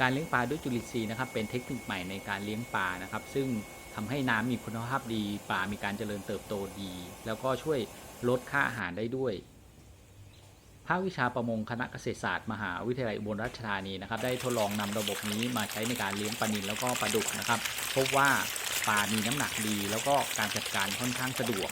การเลี้ยงปลาด้วยจุลินทรีย์นะครับเป็นเทคนิคใหม่ในการเลี้ยงปลานะครับ ซึ่งทำให้น้ำมีคุณภาพดีปลามีการเจริญเติบโตดี แล้วก็ช่วยลดค่าอาหารได้ด้วยภาควิชาประมงคณะเกษตรศาสตร์มหาวิทยาลัยอุบลราชธานีนะครับ ได้ทดลองนำระบบนี้มาใช้ในการเลี้ยงปลานิลแล้วก็ปลาดุกนะครับ พบว่าปลามีน้ำหนักดี แล้วก็การจัดการค่อนข้างสะดวก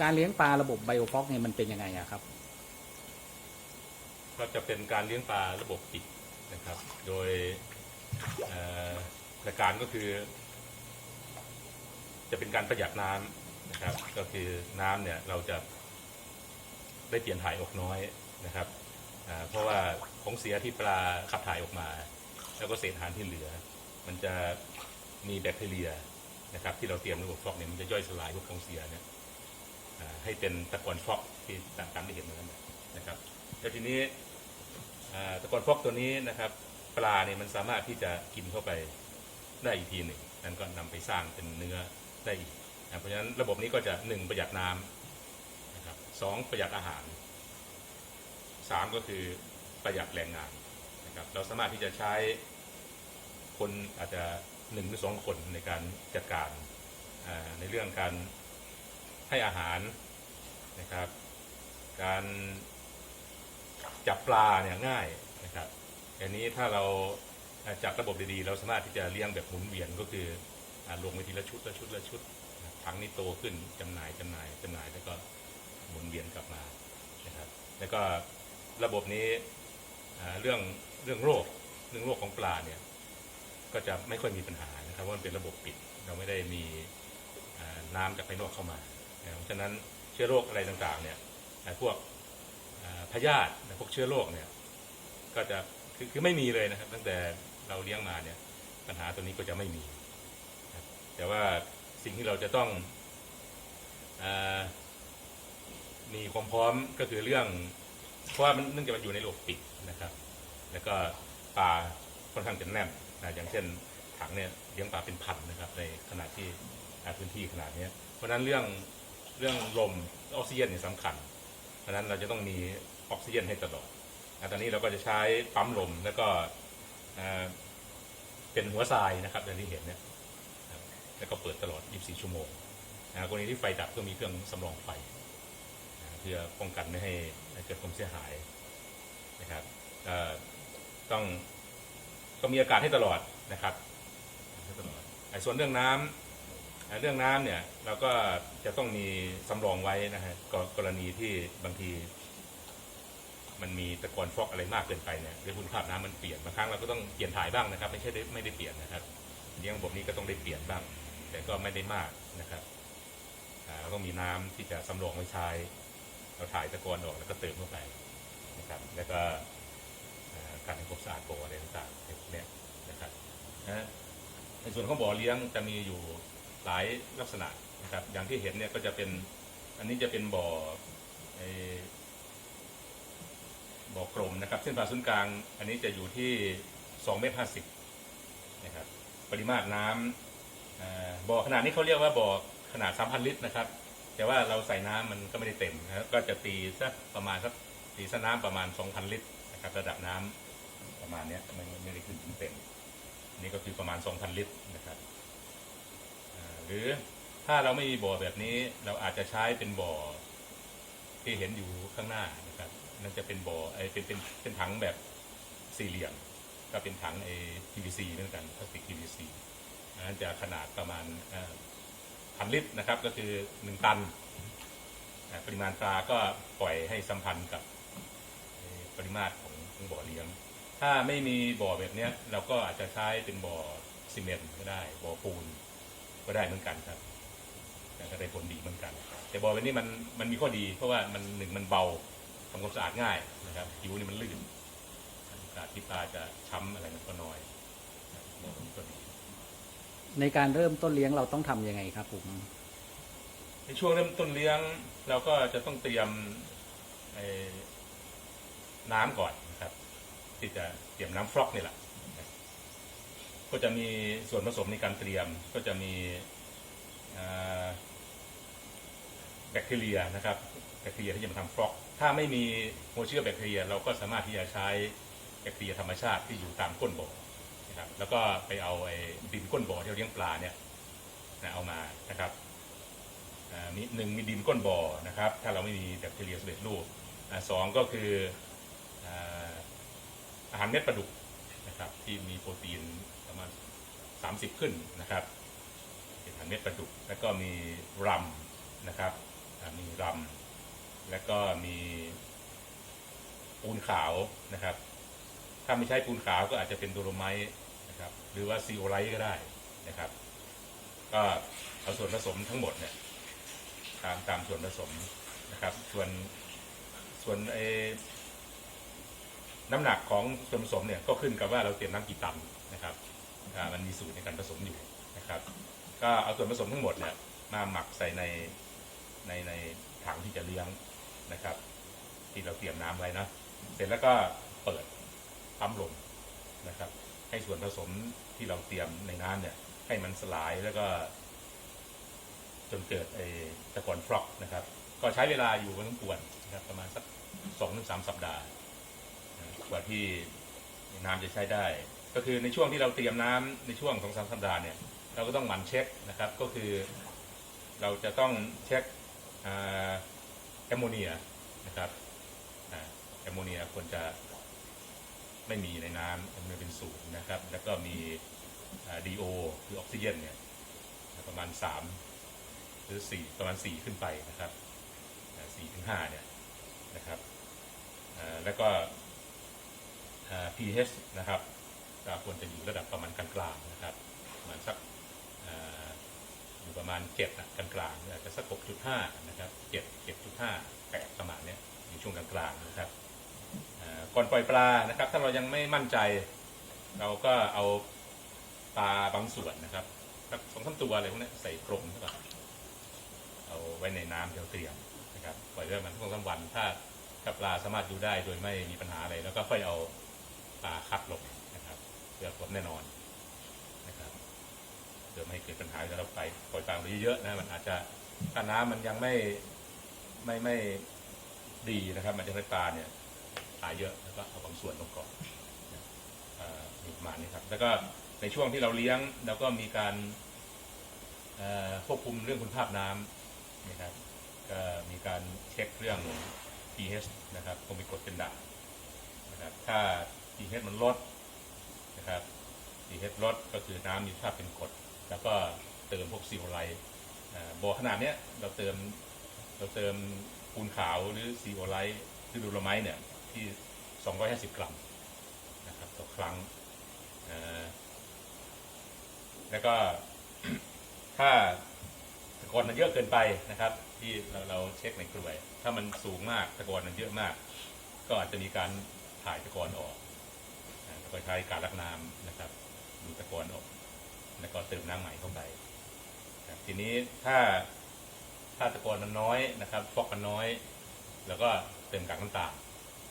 การเลี้ยงปลาระบบไบโอฟอกเนี่ยมันเป็นยังไงอะครับ ก็จะเป็นการเลี้ยงปลาระบบปิด นะครับ โดยหลักการก็คือ จะเป็นการประหยัดน้ำนะครับ ก็คือน้ำเนี่ยเราจะได้เปลี่ยนถ่ายออกน้อยนะครับเพราะว่าของเสียที่ปลาขับถ่ายออกมา แล้วก็เศษอาหารที่เหลือ มันจะมีแบคทีเรียนะครับ ที่เราเตรียมระบบฟอกเนี่ยมันจะย่อยสลายพวกของเสียเนี่ยให้เป็นตะกอนฟอกที่ตามที่เห็นมาแล้วนะครับ แล้วทีนี้ ตะกอนฟอกตัวนี้นะครับ ปลาเนี่ยมันสามารถที่จะกินเข้าไปได้อีกทีหนึ่งนั่นก็นำไปสร้างเป็นเนื้อได้อีกนะเพราะฉะนั้นระบบนี้ก็จะหนึ่งประหยัดน้ำนะครับสองประหยัดอาหารสามก็คือประหยัดแรงงานนะครับเราสามารถที่จะใช้คนอาจจะหนึ่งหรือสองคนในการจัดการในเรื่องการให้อาหารนะครับ การ จับปลาเนี่ยง่ายนะครับอันนี้ถ้าเราจับระบบดีๆ เราสามารถที่จะเลี้ยงแบบหมุนเวียนก็คืออลงไปทีละชุดละชุดละชุดถังนี้โตขึ้นจำหน่ายจำหน่ายจำหน่ายแล้วก็หมุนเวียนกลับมานะครับแล้วก็ระบบนี้เรื่องเรื่องโรคเรื่องโรคของปลาเนี่ยก็จะไม่ค่อยมีปัญหานะครับเพราะมันเป็นระบบปิด เราไม่ได้มีน้ำจากภายนอกเข้ามา เพราะฉะนั้นเชื้อโรคอะไรต่างๆเนี่ยพวก พยาธิพวกเชื้อโรคเนี่ยก็จะคือคือไม่มีเลยนะครับ ตั้งแต่เราเลี้ยงมาเนี่ยปัญหาตัวนี้ก็จะไม่มี แต่ว่าสิ่งที่เราจะต้องอมีความพร้อมก็คือเรื่อง เพราะว่ามันเนื่องจากมันอยู่ในระบบปิดนะครับ แล้วก็ปลาค่อนข้างจะแน่นะอย่างเช่นถังเนี่ยเลี้ยงปลาเป็นพันนะครับ ในขนาดที่พื้นที่ขนาดนี้เพราะฉะนั้นเรื่องเรื่องลมออกซิเจนเนี่ยสำคัญ เพราะฉะนั้นเราจะต้องมีออกซิเจนให้ตลอดตอนนี้เราก็จะใช้ปั๊มลมแล้วก็เป็นหัวทรายนะครับอย่างที่เห็นเนี่ยแล้วก็เปิดตลอด 24 ชั่วโมงกรณีที่ไฟดับก็มีเครื่องสำรองไฟเพื่อป้องกันไม่ให้เกิดความเสียหายนะครับต้องต้องมีอากาศให้ตลอดนะครับให้ตลอดส่วนเรื่องน้ำอ่า เรื่องน้ำเนี่ยเราก็จะต้องมีสำรองไว้นะฮะกรกรณีที่บางที มันมีตะกอนฟอกอะไรมากเกินไปเนี่ยหรือคุณภาพน้ำมันเปลี่ยนบางครั้งเราก็ต้องเปลี่ยนถ่ายบ้างนะครับ ไม่ใช่ไม่ได้เปลี่ยนนะครับเลี้ยงระบบนี้ก็ต้องได้เปลี่ยนบ้าง แต่ก็ไม่ได้มากนะครับเราต้องมีน้ำที่จะสำรองไว้ใช้ เราถ่ายตะกอนออกแล้วก็เติมเข้าไปนะครับ แล้วก็การทำความสะอาดบ่ออะไรต่างๆเนี่ยนะครับนะในส่วนของบ่อเลี้ยงจะมีอยู่ หลายลักษณะนะครับ อย่างที่เห็นเนี่ยก็จะเป็น อันนี้จะเป็นบ่อไอ้บ่อกลมนะครับ เส้นผ่าศูนย์กลาง อันนี้จะอยู่ที่2เมตร50นะครับ ปริมาตรน้ำอ่าบ่อขนาดนี้เขาเรียกว่าบ่อขนาด 3,000 ลิตรนะครับ แต่ว่าเราใส่น้ำมันก็ไม่ได้เต็มนะก็จะตีสักประมาณสักตีสน้ำประมาณ 2,000 ลิตรนะครับ ระดับน้ำประมาณนี้ไม่ไม่ได้ขึ้นถึงเต็มนี่ก็คือประมาณ 2,000 ลิตรนะครับ หรือถ้าเราไม่มีบ่อแบบนี้เราอาจจะใช้เป็นบ่อที่เห็นอยู่ข้างหน้านะครับนั่นจะเป็นบ่อไอเป็นเป็นเป็นถังแบบสี่เหลี่ยม ก็เป็นถังไอ PVC เหมือนกันพลาสติก PVC นนั้นจะขนาดประมาณพันลิตรนะครับ ก็คือหนึ่งตัน ปริมาณปลาก็ปล่อยให้สัมพันธ์กับปริมาตรของของบ่อเลี้ยง ถ้าไม่มีบ่อแบบนี้เราก็อาจจะใช้เป็นบ่อซีเมนต์ก็ได้ บ่อปูน ก็ได้เหมือนกันครับแต่ก็ได้ผลดีเหมือนกัน แต่บ่อแบบนี้มันมันมีข้อดี เพราะว่ามันหนึ่งมันเบาทำความสะอาดง่ายนะครับผิวนี่มันลื่นโอกาสที่ปลาจะช้ำอะไรมันก็น้อยนะครับบ่อนี้ก็ดีในการเริ่มต้นเลี้ยงเราต้องทำยังไงครับผมในช่วงเริ่มต้นเลี้ยงเราก็จะต้องเตรียมไอ้น้ำก่อนนะครับ ที่จะเตรียมน้ำฟลอกนี่แหละนะครับ ก็จะมีส่วนผสมในการเตรียม ก็จะมีแบคทีเรียนะครับแบคทีเรียที่จะมาทำฟอกถ้าไม่มีหัวเชื้อแบคทีเรีย เราก็สามารถที่จะใช้แบคทีเรียธรรมชาติที่อยู่ตามก้นบ่อนะครับแล้วก็ไปเอาไอ้ดินก้นบ่อที่เราเลี้ยงปลาเนี่ยนะเอามานะครับอ่ามีหนึ่งมีดินก้นบ่อนะครับ ถ้าเราไม่มีแบคทีเรียสำเร็จรูปสองก็คืออาอาหารเม็ดปลาดุกนะครับที่มีโปรตีน ประมาณ 30 ขึ้นนะครับเป็นอาหารเม็ดปลาดุกแล้วก็มีรัมนะครับมีรัมแล้วก็มีปูนขาวนะครับ ถ้าไม่ใช่ปูนขาวก็อาจจะเป็นโดโลไมต์นะครับ หรือว่าซีโอไลท์ก็ได้นะครับ ก็เอาส่วนผสมทั้งหมดเนี่ยตามตามส่วนผสมนะครับ ส่วนส่วนไอ้น้ำหนักของส่วนผสมเนี่ยก็ขึ้นกับว่าเราเตรียมน้ำกี่ตันนะครับ มันมีสูตรในการผสมอยู่นะครับ ก็เอาส่วนผสมทั้งหมดเนี่ยมาหมักใส่ในในในถังที่จะเลี้ยงนะครับ ที่เราเตรียมน้ำไว้นะเสร็จแล้วก็เปิดปั๊มลมนะครับ ให้ส่วนผสมที่เราเตรียมในน้ำเนี่ย ให้มันสลายแล้วก็ จนเกิดไอ้ตะกอนฟลอกนะครับ ก็ใช้เวลาอยู่พอสมควรนะครับ ประมาณสักสองถึงสามสัปดาห์กว่าที่น้ำจะใช้ได้ ก็คือในช่วงที่เราเตรียมน้ำในช่วงสองสามสัปดาห์เนี่ยเราก็ต้องหมั่นเช็คนะครับ ก็คือเราจะต้องเช็คแอมโมเนียนะครับแอมโมเนียควรจะไม่มีในน้ำมันเป็นศูนย์นะครับ แล้วก็มีดีโอคือออกซิเจนเนี่ยประมาณ 3 หรือ 4 ประมาณ 4 ขึ้นไปนะครับ4ถึง5เนี่ยนะครับแล้วก็ pH นะครับ ก็ควรจะอยู่ระดับประมาณกลางๆนะครับประมาณสักออยู่ประมาณเจ็ดนะกลางๆอาจจะสักหกจุดห้านะครับเจ็ดเจ็ดจุดห้าแปดประมาณเนี้ยอยู่ช่วงกลางๆนะครับก่อนปล่อยปลานะครับ ถ้าเรายังไม่มั่นใจ เราก็เอาปลาบางส่วนนะครับสักสองสามตัวอะไรพวกนี้ใส่กรงใช่ปะเอาไว้ในน้ำเตรียมนะครับปล่อยไว้มันสองสามวันถ้าถ้าปลาสามารถอยู่ได้โดยไม่มีปัญหาอะไรแล้วก็ค่อยเอาปลาคัดลงนะครับ เพื่อความแน่นอนนะครับเพื่อไม่ให้เกิดปัญหาแล้วเราไปปล่อยปลาไปเยอะๆนะมันอาจจะถ้าน้ำมันยังไม่ไม่ไม่ดีนะครับ มันจะให้ปลาเนี่ยตายเยอะแล้วก็เอาบางส่วนลงก่อนนะอ่อมีประมาณนี้ครับ แล้วก็ในช่วงที่เราเลี้ยงเราก็มีการควบคุมเรื่องคุณภาพน้ำนะครับ ก็มีการเช็คเรื่อง pH นะครับคงมีกรดเป็นด่างนะครับ ถ้า pH มันลด นะครับ pH ลดก็คือน้ำมีสภาเป็นกรดแล้วก็เติมพวกซีโอไลท์บ่อขนาดเนี้ยเราเติมเราเติมปูนขาวหรือซีโอไลท์หรือดูโลไมต์เนี่ยที่ 250 กรัมนะครับต่อครั้งแล้วก็ถ้าตะกอนมันเยอะเกินไปนะครับ ที่เราเราเช็คในกลวย ถ้ามันสูงมากตะกอนมันเยอะมาก ก็อาจจะมีการถ่ายตะกอนออก ก็ใช้การลักน้ำนะครับดูตะกอนออก แล้วก็เติมน้ำใหม่เข้าไปครับทีนี้ถ้าถ้าตะกอนมันน้อยนะครับฟอกมันน้อย แล้วก็เติมกากน้ำตาล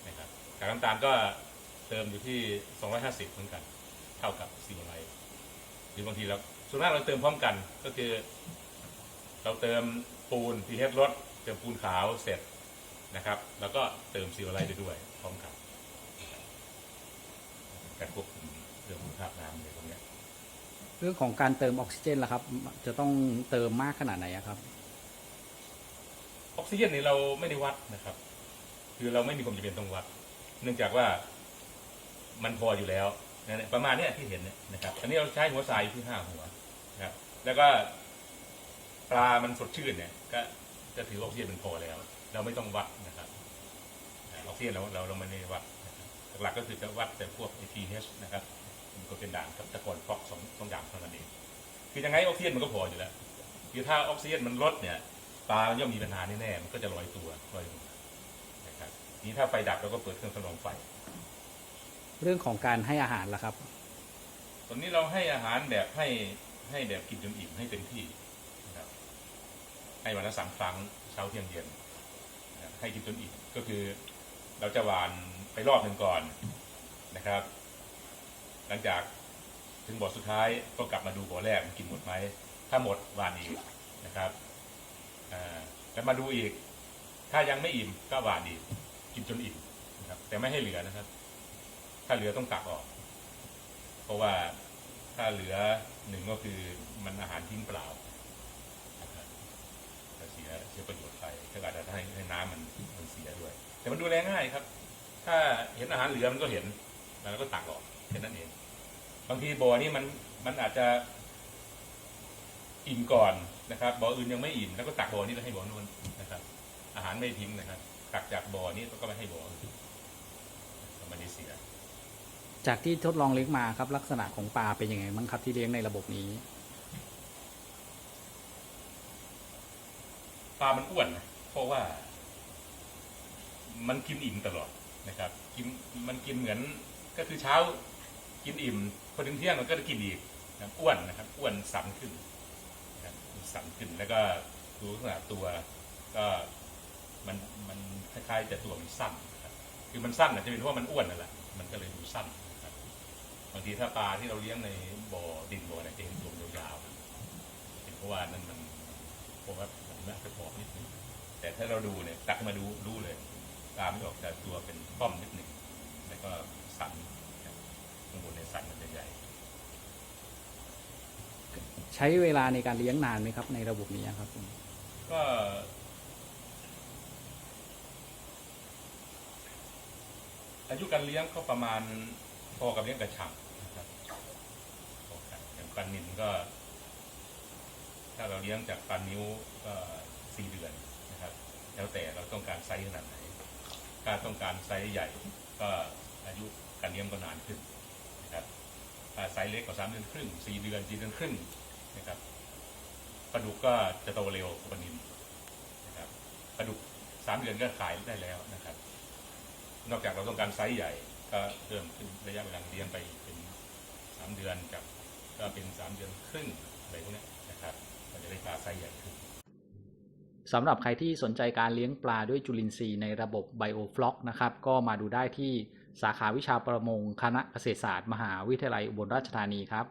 นะครับกากน้ำตาลก็เติมอยู่ที่ 250เหมือนกัน เท่ากับซีโอไลท์หรือบางทีเราส่วนมากเราเติมพร้อมกันก็คือ เราเติมปูน pH ลดเติมปูนขาวเสร็จนะครับ แล้วก็เติมซีโอไลท์ไปด้วยพร้อมกัน การควบคุมเรื่องคุณภาพน้ำในตรงเนี้ยเรื่องของการเติมออกซิเจนล่ะครับ จะต้องเติมมากขนาดไหนอะครับ ออกซิเจนนี่เราไม่ได้วัดนะครับ คือเราไม่มีความจำเป็นต้องวัด เนื่องจากว่ามันพออยู่แล้วนะเนี่ยประมาณเนี้ยที่เห็นเนี่ยนะครับ อันนี้เราใช้หัวทรายอยู่ที่ห้าหัวนะครับ แล้วก็ปลามันสดชื่นเนี่ย ก็จะถือออกซิเจนมันพอแล้ว เราไม่ต้องวัดนะครับอ่าออกซิเจนเราเราเราไม่ได้วัดนะครับ หลักๆก็คือจะวัดแต่พวก pH นะครับมันก็เป็นด่างกับตะกอนฟอกสองสองอย่างเท่านั้นเองคือยังไงออกซิเจนมันก็พออยู่แล้วคือถ้าออกซิเจนมันลดเนี่ยปลามันย่อมมีปัญหาแน่ๆมันก็จะลอยตัวลอยลงมานะครับนี้ถ้าไฟดับเราก็เปิดเครื่องทดลองไฟ เรื่องของการให้อาหารล่ะครับ ตอนนี้เราให้อาหารแบบให้ให้แบบกินจนอิ่มให้เต็มที่นะครับให้วันละสามครั้งเช้าเที่ยงเย็นนะครับให้กินจนอิ่มก็คือ เราจะหวานไปรอบหนึ่งก่อนนะครับ หลังจากถึงบ่อสุดท้ายก็กลับมาดูบ่อแรกมันกินหมดไหม ถ้าหมดหวานอีกนะครับแล้วมาดูอีก ถ้ายังไม่อิ่มก็หวานอีกกินจนอิ่มนะครับ แต่ไม่ให้เหลือนะครับ ถ้าเหลือต้องตักออก เพราะว่าถ้าเหลือหนึ่งก็คือมันอาหารทิ้งเปล่านะครับจะเสียเสียประโยชน์ ไปก็อาจจะให้ให้น้ำมันมันเสียด้วย แต่มันดูแลง่ายครับ ถ้าเห็นอาหารเหลือมันก็เห็นแล้วก็ตักออกแค่นั้นเอง บางทีบ่อนี้มันมันอาจจะอิ่มก่อนนะครับบ่ออื่นยังไม่อิ่มแล้วก็ตักบ่อนี้แล้วให้บ่อนู้นนะครับ อาหารไม่ทิ้งนะครับ ตักจากบ่อนี้ก็ไปให้บ่ออื่นมันไม่เสีย จากที่ทดลองเลี้ยงมาครับ ลักษณะของปลาเป็นยังไงบ้างครับที่เลี้ยงในระบบนี้ปลามันอ้วนนะ เพราะว่า มันกินอิ่มตลอดนะครับ กินมันกินเหมือนก็คือเช้ากินอิ่มพอถึงเที่ยงมันก็จะกินอีกนะอ้วนนะครับ อ้วนสันขึ้นนะครับสันขึ้นแล้วก็ดูลักษณะตัว ก็มันมันคล้ายๆจะตัวมันสั้นนะครับคือมันสั้นอาจจะเป็นเพราะว่ามันอ้วนนั่นแหละมันก็เลยดูสั้นนะครับบางทีถ้าปลาที่เราเลี้ยงในบ่อดินบ่อเนี่ยจะเห็นตัวยาวๆเป็นเพราะว่านั่นมันเพราะว่ามันน่าจะพอกนิดนึง แต่ถ้าเราดูเนี่ยตักมาดูรู้เลย ตามไม่ออกแต่ตัวเป็นป้อมนิดหนึ่งแล้วก็สันนะครับข้างบนในยสันมันจะใหญ่ ใช้เวลาในการเลี้ยงนานไหมครับ ในระบบนี้ครับผมก็อายุการเลี้ยงก็ประมาณพอกับเลี้ยงกระชังนะครับพอกันอย่างปลานินก็ ถ้าเราเลี้ยงจากปลานิ้วก็สี่เดือนนะครับ แล้วแต้องการไซส์ขนาดไหน ถ้าต้องการไซส์ใหญ่ก็อายุการเลี้ยงก็นานขึ้นนะครับถ้าไซส์เล็กกว่าสามเดือนครึ่งสี่เดือนสี่เดือนครึ่งนะครับปลาดุกก็จะโตเร็วกว่าปลานิลนะครับปลาดุกสามเดือนก็ขายได้แล้วนะครับ นอกจากเราต้องการไซส์ใหญ่ก็เพิ่มขึ้นระยะเวลาเลี้ยงไปเป็นสามเดือนกับก็เป็นสามเดือนครึ่งอะไรพวกนี้นะครับก็จะได้ปลาไซส์ใหญ่ขึ้น สำหรับใครที่สนใจการเลี้ยงปลาด้วยจุลินทรีย์ในระบบไบโอฟล็อกนะครับ ก็มาดูได้ที่สาขาวิชาประมงคณะเกษตรศาสตร์ มหาวิทยาลัยอุบลราชธานีครับ